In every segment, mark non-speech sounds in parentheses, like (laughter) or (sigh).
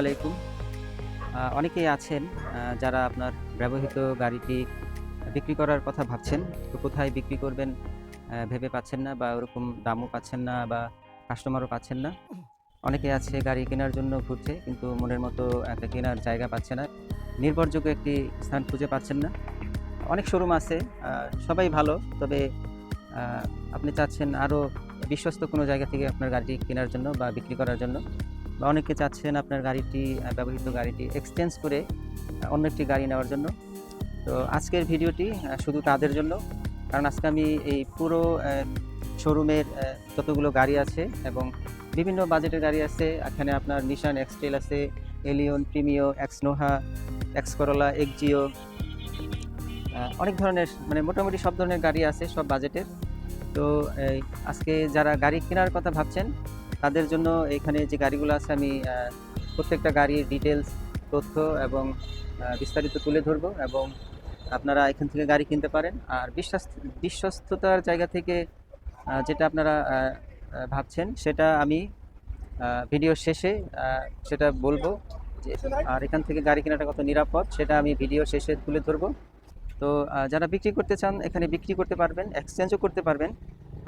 আলাইকুম। অনেকেই আছেন যারা আপনার ব্যবহৃত গাড়িটি বিক্রি করার কথা ভাবছেন। তো কোথায় বিক্রি করবেন ভেবে পাচ্ছেন না বা ওরকম দামও পাচ্ছেন না বা কাস্টমারও পাচ্ছেন না। অনেকে আছে গাড়ি কেনার জন্য ঘুরছে, কিন্তু মনের মতো একটা কেনার জায়গা পাচ্ছে না। নির্ভরযোগ্য একটি স্থান খুঁজে পাচ্ছেন না। অনেক শোরুম আছে সবাই ভালো, তবে আপনি চাচ্ছেন আরও বিশ্বস্ত কোনো জায়গা থেকে আপনার গাড়িটি কেনার জন্য বা বিক্রি করার জন্য। বা অনেকে চাচ্ছেন আপনার গাড়িটি ব্যবহৃত গাড়িটি এক্সচেঞ্জ করে অন্য একটি গাড়ি নেওয়ার জন্য। তো আজকের ভিডিওটি শুধু তাদের জন্য, কারণ আজকে আমি এই পুরো শোরুমের যতগুলো গাড়ি আছে এবং বিভিন্ন বাজেটের গাড়ি আছে, এখানে আপনার নিশান এক্সটেল আছে Allion Premio X Noah X Corolla Axio অনেক ধরনের মানে মোটামুটি সব ধরনের গাড়ি আছে সব বাজেটের তো আজকে যারা গাড়ি কেনার কথা ভাবছেন তাদের জন্য এখানে যে গাড়িগুলো আছে, আমি প্রত্যেকটা গাড়ির ডিটেলস তথ্য এবং বিস্তারিত তুলে ধরবো এবং আপনারা এখান থেকে গাড়ি কিনতে পারেন। আর বিশ্বাস বিশ্বস্ততার জায়গা থেকে যেটা আপনারা ভাবছেন, সেটা আমি ভিডিও শেষে সেটা বলব আর এখান থেকে গাড়ি কেনাটা কত নিরাপদ, সেটা আমি ভিডিও শেষে তুলে ধরবো। তো যারা বিক্রি করতে চান, এখানে বিক্রি করতে পারবেন এক্সচেঞ্জও করতে পারবেন।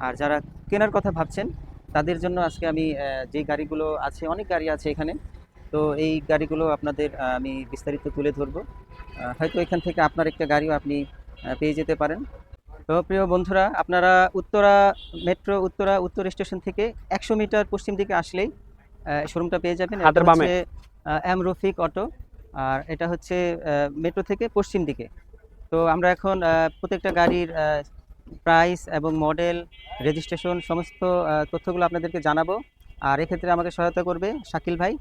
আর যারা কেনার কথা ভাবছেন তাদের জন্য আজকে আমি যে গাড়িগুলো আছে অনেক গাড়ি আছে এখানে। তো এই গাড়িগুলো আপনাদের আমি বিস্তারিত তুলে ধরবো। হয়তো এখান থেকে আপনার একটা গাড়িও আপনি পেয়ে যেতে পারেন। তো প্রিয় বন্ধুরা আপনারা উত্তরা মেট্রো উত্তরা উত্তর স্টেশন থেকে একশো মিটার পশ্চিম দিকে আসলেই শোরুমটা পেয়ে যাবেন। M Rafiq auto. আর এটা হচ্ছে মেট্রো থেকে পশ্চিম দিকে। তো আমরা এখন প্রত্যেকটা গাড়ির প্রাইস এবং মডেল, রেজিস্ট্রেশন, সমস্ত তথ্যগুলো আপনাদেরকে জানাব। আর এক্ষেত্রে আমাকে সহায়তা করবে শাকিল ভাই।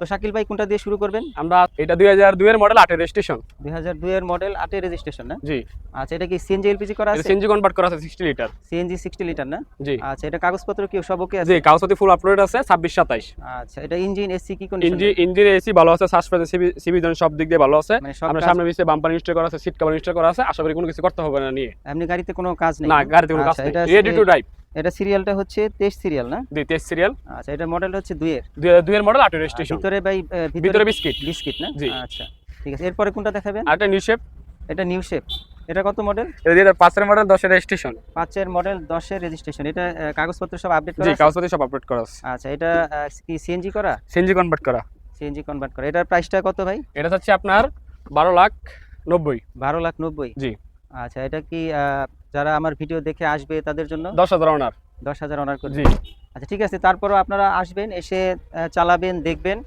তো শাকিল ভাই কোনটা দিয়ে শুরু করবেন? আমরা এটা দুই হাজার দুইয়ের মডেল আটের রেজিস্ট্রেশন দুই হাজার দুইয়ের মডেল আটের রেজিস্ট্রেশন না? জি। আচ্ছা এটা কি সিএনজি এলপিজি করা আছে? সিএনজি কনভার্ট করা আছে sixty litre CNG sixty litre না? জি। আচ্ছা এটা কাগজপত্র কি সব ওকে আছে? জি কাগজপত্র ফুল আপলোড আছে ছাব্বিশ সাতাইশ। আচ্ছা এটা ইঞ্জিন এসি কি কন্ডিশন ইঞ্জিন ইঞ্জিন এসি ভালো আছে সাসপেন্স সিবি জন সব দিক দিয়ে ভালো আছে। মানে আমরা সামনে পিছিয়ে বাম্পার ইনস্টল করা আছে সিট কভার ইনস্টল করা আছে আশা করি কোনো কিছু করতে হবে না নিয়ে। এমনি গাড়িতে কোনো কাজ নেই না গাড়িতে কোনো কাজ আচ্ছা, নেই রেডি টু ড্রাইভ এটা সিরিয়ালটা হচ্ছে তেইশ সিরিয়াল না? জি তেইশ সিরিয়াল। আচ্ছা এটা মডেল হচ্ছে দুইয়ের। দুই দুইয়ের মডেল আটের রেজিস্ট্রেশন ভিতরে ভাই ভিতরে বিস্কিট। বিস্কিট না? জি। আচ্ছা ঠিক আছে। এরপরে কোনটা দেখাবেন? একটা নিউ শেপ এটা নিউ শেপ এটা কত মডেল এটা দুই হাজার পাঁচের মডেল দশের রেজিস্ট্রেশন পাঁচের মডেল দশের রেজিস্ট্রেশন এটা কাগজপত্র সব আপডেট করা? কাগজপত্র সব আপডেট করা আছে। আচ্ছা এটা কি সিএনজি করা? সিএনজি কনভার্ট করা। সিএনজি কনভার্ট করা। এটার প্রাইসটা কত ভাই? এটা হচ্ছে আপনার বারো লাখ নব্বই। বারো লাখ নব্বই। জি। আচ্ছা এটা কি আহ, যারা আমার ভিডিও দেখে আসবে তাদের জন্য দশ হাজার অনার দশ হাজার অনার করবে জি। আচ্ছা ঠিক আছে তারপরও আপনারা আসবেন এসে চালাবেন দেখবেন।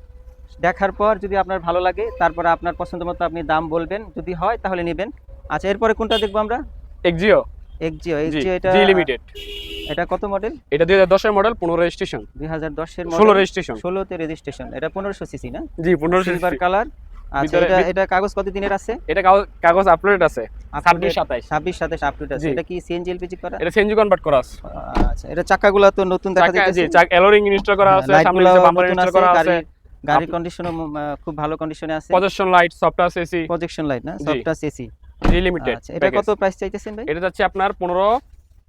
দেখার পর যদি আপনার ভালো লাগে তারপরে আপনার পছন্দ মতো আপনি দাম বলবেন। যদি হয় তাহলে নেবেন। আচ্ছা এরপরে কোনটা দেখব আমরা? এক্সিও এক্সজিও জি এক্সজিও এটা লিমিটেড এটা কত মডেল এটা দুই হাজার দশের মডেল পনেরো রেজিস্ট্রেশন দুই হাজার দশের ষোলো মডেল রেজিস্ট্রেশন ষোলোতে রেজিস্ট্রেশন এটা পনেরোশো সিসি না? জি পনেরো সিলভার কালার আচ্ছা এটা এটা কাগজ কত দিনের আছে? এটা কাগজ- কাগজ আপলোড আছে। ছাব্বিশ সাতাইশ। ছাব্বিশ সাতাশ আপডেট আছে। এটা কি সিএনজি এলপিজি করা? এটা সিএনজি কনভার্ট করা আছে। আচ্ছা এটা চাকাগুলো তো নতুন দেখা চাকা জি চাক এলোরিং ইনস্টল করা আছে সামনে বাম্পার ইনস্টল করা আছে। গাড়ির গাড়ির কন্ডিশনও খুব ভালো কন্ডিশনে আছে। Light software AC projection light না? জি। সফটওয়্যার এসি জি লিমিটেড আচ্ছা এটা কত প্রাইস চাইতেছেন ভাই? এটা যাচ্ছে আপনার পনেরো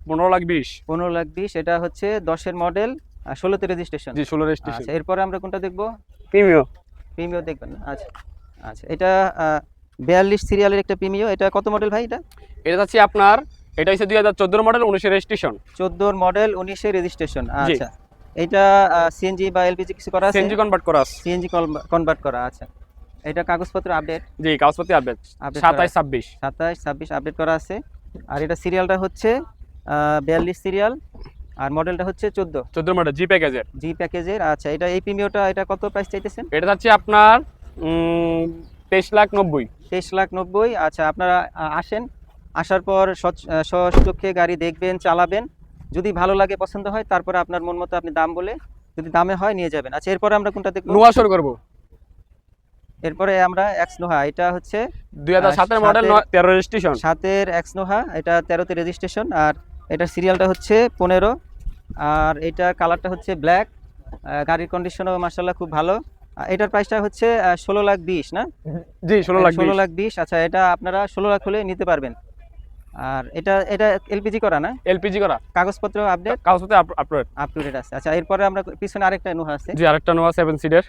পনেরো লাখ বিশ। পনেরো লাখ বিশ এটা হচ্ছে দশের মডেল ষোলোতে রেজিস্ট্রেশন জি ষোলো রেজিস্ট্রেশন আচ্ছা এরপরে আমরা কোনটা দেখব? প্রিমিও প্রিমিও দেখবেন আচ্ছা। আচ্ছা এটা বিয়াল্লিশ সিরিয়ালের একটা প্রিমিও এটা কত মডেল ভাই এটা? এটা যাচ্ছে আপনার এটা হচ্ছে দুই হাজার চোদ্দোর মডেল উনিশের রেজিস্ট্রেশন চোদ্দোর মডেল উনিশের রেজিস্ট্রেশন আচ্ছা। এটা সিএনজি বা এলপিজি কিছু করা আছে? সিএনজি কনভার্ট করা আছে। সিএনজি কনভার্ট করা আচ্ছা। এটা কাগজপত্র আপডেট জি কাগজপত্র আপডেট সাতাইশ ছাব্বিশ। সাতাশ ছাব্বিশ আপডেট করা আছে। আর এটা সিরিয়ালটা হচ্ছে বিয়াল্লিশ সিরিয়াল আর মডেলটা হচ্ছে চোদ্দ। চোদ্দ মডেল জি প্যাকেজের জি প্যাকেজের আচ্ছা। এটা এই প্রিমিওটা এটা কত প্রাইস চাইতেছেন? এটা হচ্ছে আপনার তেইশ লাখ নব্বই। তেইশ লাখ নব্বই আচ্ছা আপনারা আসেন আসার পর সচক্ষে গাড়ি দেখবেন চালাবেন যদি ভালো লাগে পছন্দ হয় তারপরে আপনার মন মতো আপনি দাম বলে যদি দামে হয় নিয়ে যাবেন। আচ্ছা এরপরে আমরা কোনটা দেখব নোয়া শুরু করব। এরপরে আমরা এক্সনোহা এটা হচ্ছে দুই হাজার সাতের মডেল তেরো রেজিস্ট্রেশন সাতের এক্সনোহা এটা তেরোতে রেজিস্ট্রেশন আর এটা সিরিয়ালটা হচ্ছে পনেরো আর এটা কালারটা হচ্ছে ব্ল্যাক গাড়ির কন্ডিশনও মার্শাল্লাহ খুব ভালো। এটার প্রাইসটা হচ্ছে ষোলো লাখ বিশ না? (laughs) জি ষোলো লাখ ষোলো। লাখ বিশ আচ্ছা এটা আপনারা ষোলো লাখ হলে নিতে পারবেন। আর এটা এটা এলপিজি করা না? এলপিজি করা। কাগজপত্র আপডেট কাগজপত্র আপলোড আপ টু ডেট আছে। আচ্ছা এরপরে আমরা পিছনে আরেকটা নোহা আছে। জি আরেকটা নোয়া সেভেন সিটের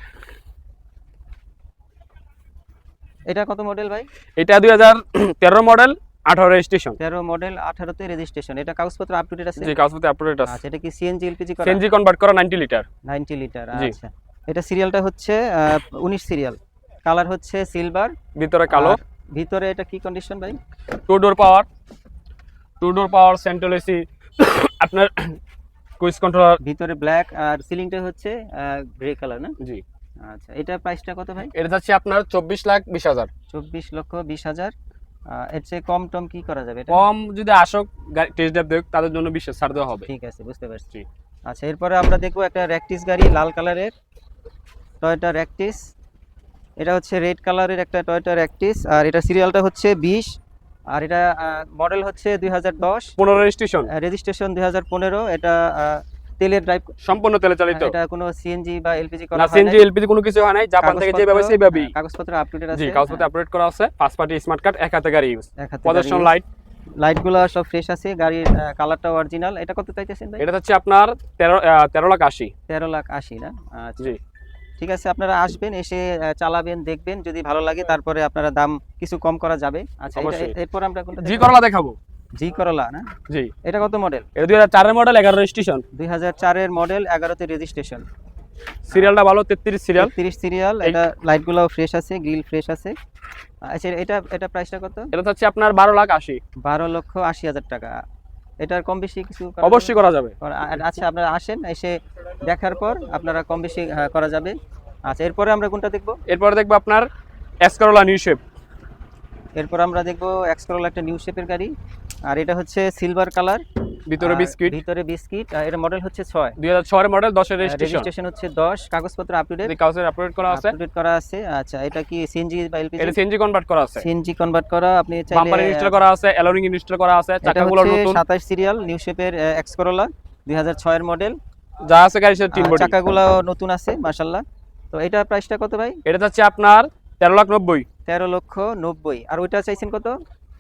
এটা কত মডেল ভাই? এটা দুই হাজার তেরো মডেল আঠারো রেজিস্ট্রেশন তেরো মডেল আঠারোতে রেজিস্ট্রেশন এটা কাগজপত্র আপ টু ডেট আছে? জি কাগজপত্রে আপডেট আছে। আচ্ছা এটা কি সিএনজি এলপিজি করা? সিএনজি কনভার্ট করা নাইনটি লিটার 90 লিটার আচ্ছা। এটা সিরিয়ালটা হচ্ছে উনিশ সিরিয়াল। কালার হচ্ছে সিলভার ভিতরে কালো। ভিতরে এটা কি কন্ডিশন ভাই? Two door power two door power central AC আপনার কুইজ কন্ট্রোলার ভিতরে ব্ল্যাক আর সিলিংটা হচ্ছে গ্রে কালার না? জি। আচ্ছা এটা প্রাইসটা কত ভাই? এটা যাচ্ছে আপনার চব্বিশ লাখ বিশ হাজার। চব্বিশ লক্ষ বিশ হাজার। এর চেয়ে কম টম কি করা যাবে কম যদি আসক টেস্ট ড্রাইভ দেখ তাদের জন্য বিশেষ ছাড় দেওয়া হবে। ঠিক আছে বুঝতে পারছি। আচ্ছা এরপরে আমরা দেখব একটা র্যাকটিস গাড়ি লাল কালারের টয়োটা র্যাকটিস। এটা হচ্ছে রেড কালারের একটা টয়োটা র্যাকটিস আর এটা সিরিয়ালটা হচ্ছে বিশ আর এটা মডেল হচ্ছে দুই হাজার দশ। পনেরো রেজিস্ট্রেশন রেজিস্ট্রেশন দুই হাজার পনেরো এটা তেলের ড্রাইভ সম্পূর্ণ তেলে চালিত? এটা কোনো সিএনজি বা এলপিজি করা না সিএনজি এলপিজি কোনো কিছু হয় নাই জাপান থেকে যেভাবে সেভাবেই হ্যাঁ, কাগজপত্র আপ টু ডেট আছে জি কাগজপত্রে আপডেট করা আছে ফার্স্ট পার্টি স্মার্ট কার্ড এক হাতে গাড়ি ইউজ প্রদর্শন লাইট লাইটগুলো সব ফ্রেশ আছে গাড়ির কালারটা অরিজিনাল এটা কত চাইতেছেন ভাই? এটা হচ্ছে আপনার তেরো আহ, তেরো লাখ আশি। তেরো লাখ আশি না? আচ্ছা। জি। ঠিক আছে আপনারা আসবেন এসে চালাবেন দেখবেন যদি ভালো লাগে তারপরে আপনারা দাম কিছু কম করা যাবে। আচ্ছা এটা- এরপর আমরা জি করলা দেখাবো। জি করলা না? জি। এটা কত মডেল এটা দুই হাজার চারের মডেল এগারো রেজিস্ট্রেশন দুই হাজার চারের মডেল এগারোতে রেজিস্ট্রেশন সিরিয়ালটা ভালো তেত্রিশ সিরিয়াল তিরিশ সিরিয়াল এই- এটা লাইটগুলো ফ্রেশ আছে গ্রিল ফ্রেশ আছে। আচ্ছা এটা এটা প্রাইসটা কত? এটা হচ্ছে আপনার বারো লাখ আশি। বারো লক্ষ আশি হাজার টাকা। এটার কম বেশি কিছু অবশ্যই করা যাবে। আচ্ছা আপনারা আসেন এসে দেখার পর আপনারা কম বেশি করা যাবে। আচ্ছা এরপরে আমরা কোনটা দেখব? এরপরে দেখব আপনার এসকারোলা নিউ শেপ এরপর আমরা দেখব এক্সকরোলা একটা নিউ শেপের গাড়ি। আর এটা হচ্ছে সিলভার কালার ভিতরে বিস্কিট? ভিতরে বিস্কিট এটা মডেল হচ্ছে ছয়। দুই হাজার ছয়ের মডেল দশের রেজিস্ট্রেশন রেজিস্ট্রেশন হচ্ছে দশ কাগজপত্র আপ টু ডেট কাগজের আপডেট করা আছে। আপডেট করা আছে আচ্ছা এটা কি সিএনজি বা এলপিজি এটা সিএনজি কনভার্ট করা আছে। সিএনজি কনভার্ট করা আপনি বাম্পার ইনস্টল করা আছে অ্যালোরিং ইনস্টল করা আছে চাকাগুলো নতুন। সাতাশ সিরিয়াল নিউ শেপের এক্স করোলা দুই হাজার ছয়ের মডেল যা আছে গাড়ির সাথে তিন বডি। চাকাগুলো নতুন আছে মাশাল্লাহ তো এটা প্রাইসটা কত ভাই? এটা যাচ্ছে আপনার তেরো লাখ নব্বই। তেরো লক্ষ নব্বই। আর ওইটা চাইছেন কত?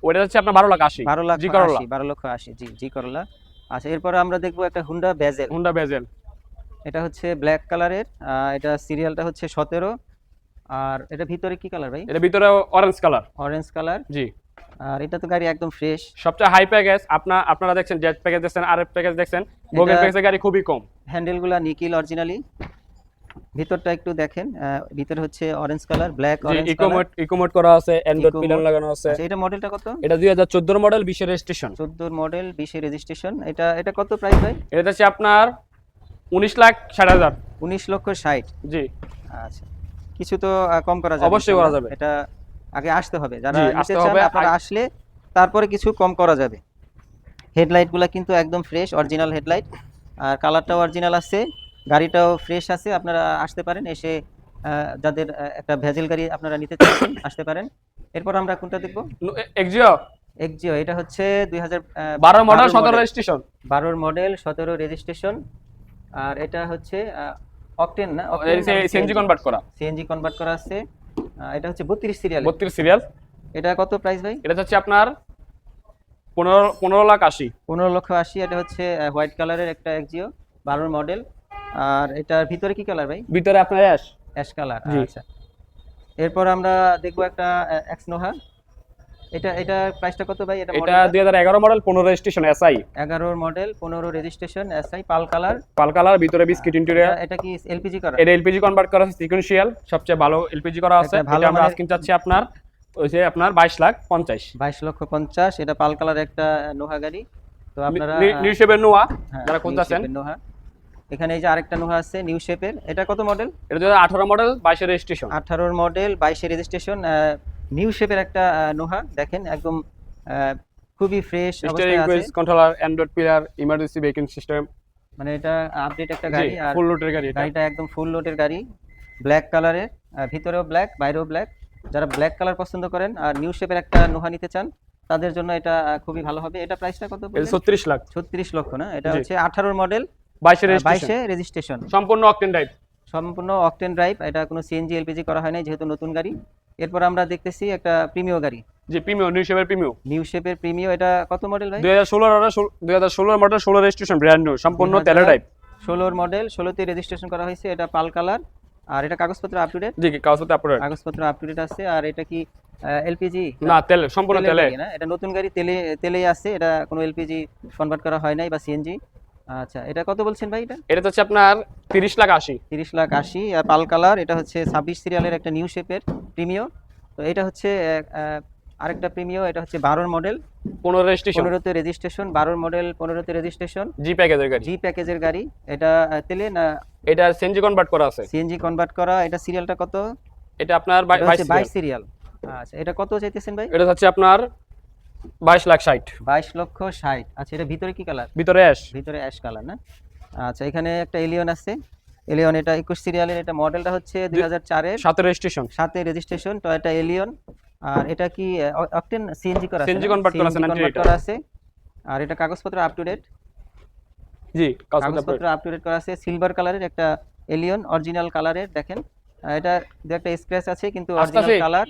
ওটা যাচ্ছে আপনার বারো লাখ আশি। বারো লাখ জি করলা বারো লক্ষ আশি জি জি করলা আচ্ছা এরপরে আমরা দেখব একটা হুন্ডা বেজেল হুন্ডা বেজেল এটা হচ্ছে ব্ল্যাক কালারের এটা সিরিয়ালটা হচ্ছে সতেরো। আর এটা ভিতরে কি কালার ভাই? এটা ভিতরে অরেঞ্জ কালার অরেঞ্জ কালার জি। আর এটা তো গাড়ি একদম ফ্রেশ সবচেয়ে হাই প্যাকেজ আপনার আপনারা দেখছেন জেট প্যাকেজ দেখছেন আর এফ প্যাকেজ দেখছেন ভোগের প্যাকেজের গাড়ি খুবই কম। হ্যান্ডেলগুলা নিকিল অরিজিনালি ভিতরটা একটু দেখেন ভিতরে হচ্ছে orange colour black orange colour eco mode eco mode করা আছে অ্যান্ড্রয়েড পিলার লাগানো আছে। আচ্ছা এটা মডেলটা কত? এটা দুই হাজার চোদ্দোর মডেল বিশের রেজিস্ট্রেশন চোদ্দোর মডেল বিশে রেজিস্ট্রেশন এটা এটা কত প্রাইস ভাই? এটা হচ্ছে আপনার উনিশ লাখ ষাট হাজার। উনিশ লক্ষ ষাট। জি। আচ্ছা কিছু তো কম করা যাবে অবশ্যই করা যাবে। এটা আগে আসতে হবে। যারা আসতে চান হবে। আপনারা আসলে তারপরে কিছু কম করা যাবে। হেডলাইটগুলো কিন্তু একদম ফ্রেশ অরিজিনাল হেডলাইট আর কালারটাও অরিজিনাল আছে। গাড়িটাও ফ্রেশ আছে আপনারা আসতে পারেন এসে যাদের একটা ভেজেল গাড়ি আপনারা নিতে চাচ্ছেন আসতে পারেন। এরপর আমরা কোনটা দেখব? এক্সিও এক্সিও এটা হচ্ছে দুই হাজার বারো মডেল সতেরো রেজিস্ট্রেশন বারোর মডেল সতেরো রেজিস্ট্রেশন আর এটা হচ্ছে অকটেন না? সিএনজি কনভার্ট করা। সিএনজি কনভার্ট করা আছে। এটা হচ্ছে বত্রিশ সিরিয়াল বত্রিশ সিরিয়াল এটা কত প্রাইস ভাই? এটা হচ্ছে আপনার পনেরো পনেরো লাখ আশি। পনেরো লক্ষ আশি এটা হচ্ছে হোয়াইট কালারের একটা এক্সিও বারোর মডেল আর এটার ভিতরে কি কালার ভাই? ভিতরে আপনার অ্যাশ অ্যাশ কালার আচ্ছা। এরপর আমরা দেখব একটা এক্স নোহা এটা এটা প্রাইসটা কত ভাই? এটা এটা দুই হাজার এগারো মডেল পনেরো রেজিস্ট্রেশন এসআই এগারোর মডেল পনেরো registration S I pearl colour pearl colour ভিতরে বিস্কিট ইন্টেরিয়ার এটা কি এলপিজি করা? এটা এলপিজি কনভার্ট করা আছে সিকোয়েন্সিয়াল সবচেয়ে ভালো এলপিজি করা আছে। এটা আমরা আজকে চাচ্ছি আপনার ওই যে আপনার বাইশ লাখ পঞ্চাশ। বাইশ লক্ষ পঞ্চাশ এটা পাল কালার একটা নোহা গাড়ি। তো আপনারা নিউ শেপের নোয়া হ্যাঁ, যারা খুঁজতেছেন শেপের নোহা এখানে এই যে আরেকটা নোহা আছে নিউ শেপের এটা কত মডেল এটা দু আঠারো মডেল বাইশের রেজিস্ট্রেশন আঠারোর মডেল বাইশে রেজিস্ট্রেশন নিউ শেপের একটা নোহা দেখেন একদম খুবই fresh controller android pillar emergency braking system মানে এটা আপডেট একটা গাড়ি আর ফুল লোডের গাড়ি এটা। গাড়িটা একদম ফুল লোডের গাড়ি। ব্ল্যাক কালারের ভিতরেও ব্ল্যাক বাইরেও ব্ল্যাক যারা ব্ল্যাক কালার পছন্দ করেন আর নিউ শেপের একটা নোহা নিতে চান তাদের জন্য এটা খুবই ভালো হবে। এটা প্রাইসটা কত ছত্রিশ লাখ। ছত্রিশ লক্ষ না? এটা। হচ্ছে আঠারোর মডেল বাইশের বাইশে রেজিস্ট্রেশন সম্পূর্ণ অকটেন ড্রাইভ সম্পূর্ণ অকটেন ড্রাইভ এটা কোনো সিএনজি এলপিজি করা হয় নাই যেহেতু নতুন গাড়ি। এরপর আমরা দেখতেছি একটা প্রিমিয় গাড়ি। যে প্রিমিও নিউ শেপের প্রিমিও নিউ শেপের প্রিমিয় এটা কত মডেল ভাই? দুই হাজার ষোলোর দুই হাজার ষোলোর মডেল ষোলো রেজিস্ট্রেশন ব্র্যান্ড নিউ সম্পূর্ণ 2000 তেলে টাইপ ষোলোর মডেল ষোলোতে রেজিস্ট্রেশন করা হয়েছে এটা পাল কালার। আর এটা কাগজপত্র আপ টু ডেট জি কাগজপত্র আপডেট কাগজপত্র আপ টু ডেট আছে আর এটা কি এলপিজি না তেল সম্পূর্ণ তেলে। না এটা নতুন গাড়ি তেলে তেলেই আছে এটা কোনো এলপিজি কনভার্ট করা হয় নাই বা সিএনজি আচ্ছা এটা কত বলছেন ভাই এটা? এটা হচ্ছে আপনার তিরিশ লাখ আশি। তিরিশ লাখ আশি আর পাল কালার এটা হচ্ছে ছাব্বিশ সিরিয়ালের একটা নিউ শেপের প্রিমিও তো এটা হচ্ছে আরেকটা প্রিমিও এটা হচ্ছে বারোর মডেল। পনেরো রেজিস্ট্রেশন পনেরোতে রেজিস্ট্রেশন বারোর মডেল পনেরোতে রেজিস্ট্রেশন জি প্যাকেজের গাড়ি। জি প্যাকেজের গাড়ি। এটা তেলে না? এটা সিএনজি কনভার্ট করা আছে। সিএনজি কনভার্ট করা এটা সিরিয়ালটা কত? এটা আপনার বাই- এটা বাইশ হচ্ছে বাইশ সিরিয়াল। সিরিয়াল। আচ্ছা এটা কত চাইতেছেন ভাই? এটা হচ্ছে আপনার বাইশ লাখ ষাট। বাইশ লক্ষ ষাট। আচ্ছা এটা ভিতরে কি কালার ভিতরে অ্যাশ ভিতরে অ্যাশ কালার না? আচ্ছা এখানে একটা এলিয়ন আছে। এলিয়ন এটা একুশ সিরিয়ালের এটা মডেলটা হচ্ছে দুই হাজার চারের। সাথে রেজিস্ট্রেশন সাথে রেজিস্ট্রেশন টয়োটা এলিয়ন আর এটা কি অকটেন সিএনজি করা আছে না? convert করা আছে, 98 convert করা। আছে। আর এটা কাগজপত্র আপ টু ডেট জি কাগজপত্র আপ টু ডেট করা আছে। সিলভার কালারের একটা এলিয়ন অরিজিনাল কালারের দেখেন। এটা একটা স্ক্র্যাচ আছে কিন্তু অরিজিনাল কালার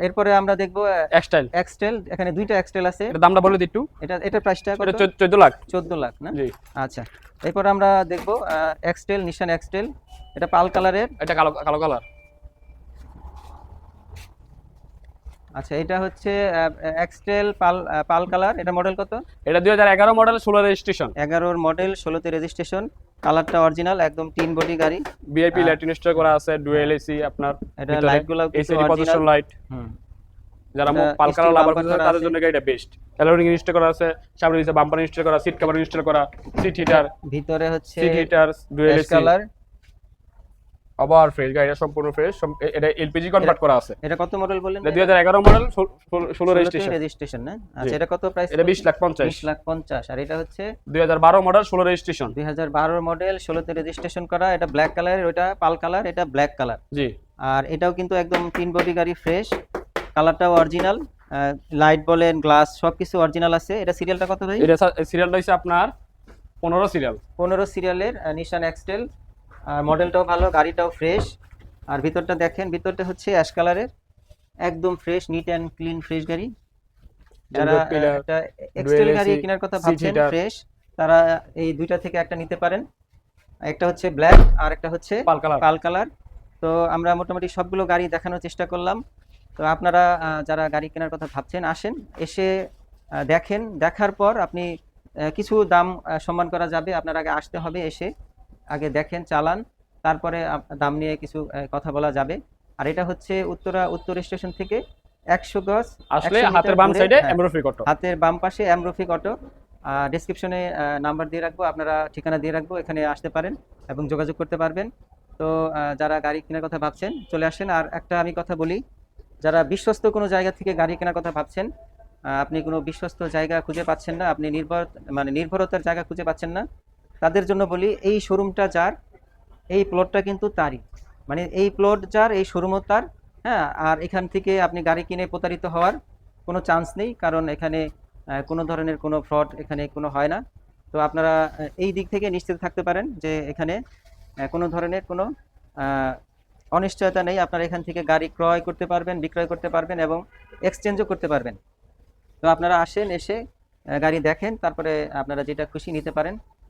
এরপরে আমরা দেখব এক্সটাইল এক্সটেল এখানে দুইটা এক্সটেল আছে। এটা দামটা বলে দিই একটু। এটা এটা প্রাইসটা কত? চোদ্দ- চোদ্দ লাখ। 14 লাখ না? জি। আচ্ছা। এরপর আমরা দেখব এক্সটেল নিশান এক্সটেল এটা পাল কালারের। এটা কালো কালো কালার। আচ্ছা এটা হচ্ছে এক্সটেল পাল পাল কালার এটা মডেল কত? এটা দুই হাজার এগারো মডেল ষোলো রেজিস্ট্রেশন এগারোর মডেল ষোলোতে রেজিস্ট্রেশন কালারটা অরিজিনাল একদম তিন বডি গাড়ি। বিআইপি হ্যাঁ। লাইট করা আছে ডুয়েল এসি আপনার এটা লাইটগুলো এসি পজিশন লাইট যারা এটা পাল কালার লাভার করছে তাদের। জন্য গাড়িটা বেস্ট অ্যালোরিং ইনস্টল করা আছে সামনে নিচে বাম্পার ইনস্টল করা সিট কভার ইনস্টল করা সিট হিটার ভিতরে হচ্ছে seat heater dual AC colour আবার ফ্রেশ গাড়িটা সম্পূর্ণ ফ্রেশ এটা এলপিজি কনভার্ট করা আছে। এটা কত মডেল বললেন এটা দুই হাজার এগারো মডেল ষোলো রেজিস্ট্রেশন রেজিস্ট্রেশন না? আচ্ছা এটা কত প্রাইস এটা বিশ লাখ পঞ্চাশ। বিশ লাখ পঞ্চাশ। আর এটা হচ্ছে? দুই হাজার বারো মডেল ষোলো রেজিস্ট্রেশন দুই হাজার বারোর মডেল ষোলোতে রেজিস্ট্রেশন করা। এটা ব্ল্যাক কালারের ওটা পাল কালার এটা ব্ল্যাক কালার জি। আর এটাও কিন্তু একদম তিন বডি গাড়ি ফ্রেশ কালারটাও অরিজিনাল লাইট বলেন গ্লাস সব কিছু অরিজিনাল আছে। এটা সিরিয়ালটা কত ভাই? এটা সিরিয়ালটা হচ্ছে আপনার পনেরো সিরিয়াল পনেরো সিরিয়ালের নিশান এক্সটেল আর মডেলটাও ভালো গাড়িটাও ফ্রেশ আর ভিতরটা দেখেন ভিতরটা হচ্ছে অ্যাশ কালারের একদম fresh neat and clean fresh গাড়ি। যারা একটা এক্সটেল গাড়ি কেনার কথা ভাবছেন ফ্রেশ তারা এই দুইটা থেকে একটা নিতে পারেন। একটা হচ্ছে ব্ল্যাক আর একটা হচ্ছে পাল কালার তো আমরা মোটামুটি সবগুলো গাড়ি দেখানোর চেষ্টা করলাম। তো আপনারা যারা গাড়ি কেনার কথা ভাবছেন আসেন এসে দেখেন। দেখার পর আপনি কিছু দাম সম্মান করা যাবে। আপনার আগে আসতে হবে এসে। আগে দেখেন চালান তারপরে দাম নিয়ে কিছু কথা বলা যাবে। আর এটা হচ্ছে উত্তরা উত্তর স্টেশন থেকে একশো গজ আসলে হাতের বাম সাইডে হ্যাঁ, হাতের বাম পাশে অ্যামরফিক অটো ডিসক্রিপশনে নাম্বার দিয়ে রাখব আপনারা ঠিকানা দিয়ে রাখব এখানে আসতে পারেন এবং যোগাযোগ করতে পারবেন। তো যারা গাড়ি কেনার কথা ভাবছেন চলে আসেন। আর একটা আমি কথা বলি যারা বিশ্বস্ত কোনো জায়গা থেকে গাড়ি কেনার কথা ভাবছেন আপনি কোনো বিশ্বস্ত জায়গা খুঁজে পাচ্ছেন না আপনি নির্ভর মানে নির্ভরতার জায়গা খুঁজে পাচ্ছেন না তাদের জন্য বলি, এই শোরুমটা যার, এই প্লটটা কিন্তু তারই। মানে এই প্লট যার, এই শোরুমও তার হ্যাঁ? আর এখান থেকে আপনি গাড়ি কিনে প্রতারিত হওয়ার কোনো চান্স নেই, কারণ এখানে কোনো ধরনের কোনো ফ্রড এখানে কোনো হয় না। তো আপনারা এই দিক থেকে নিশ্চিত থাকতে পারেন যে এখানে কোনো ধরনের কোনো অনিশ্চয়তা নেই। আপনারা এখান থেকে গাড়ি ক্রয় করতে পারবেন, বিক্রয় করতে পারবেন এবং এক্সচেঞ্জও করতে পারবেন। তো আপনারা আসেন, এসে গাড়ি দেখেন, তারপরে আপনারা যেটা খুশি নিতে পারেন